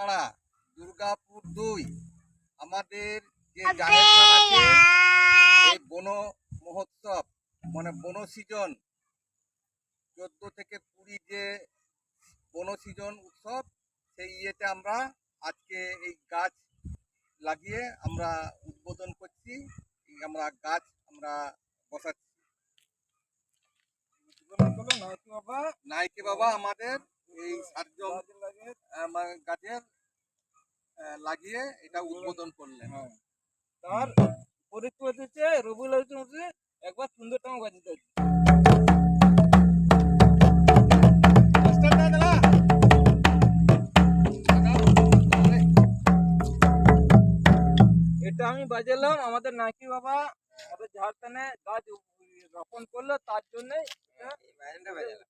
পাড়া দুর্গাপুর দুই। আমাদের যে এই বন মহোৎসব মানে বন সিজন চোদ্দ থেকে কুড়ি যে বন সিজন উৎসব সেই ইয়েতে আমরা আজকে এই গাছ লাগিয়ে আমরা উদ্বোধন করছি। আমরা গাছ আমরা বসাচ্ছি। নাইকে বাবা আমাদের এই সার্জম গাছের লাগিয়ে এটা উদ্বোধন করলেন। তার পরীক্ষা হচ্ছে রবিউল হচ্ছে একবার সুন্দরতম বাজিতে হচ্ছে এটা আমি বাজালাম আমাদের নাকি বাবা আমাদের ঝাড়খানে গাছ রোপণ করল তার জন্যে চলো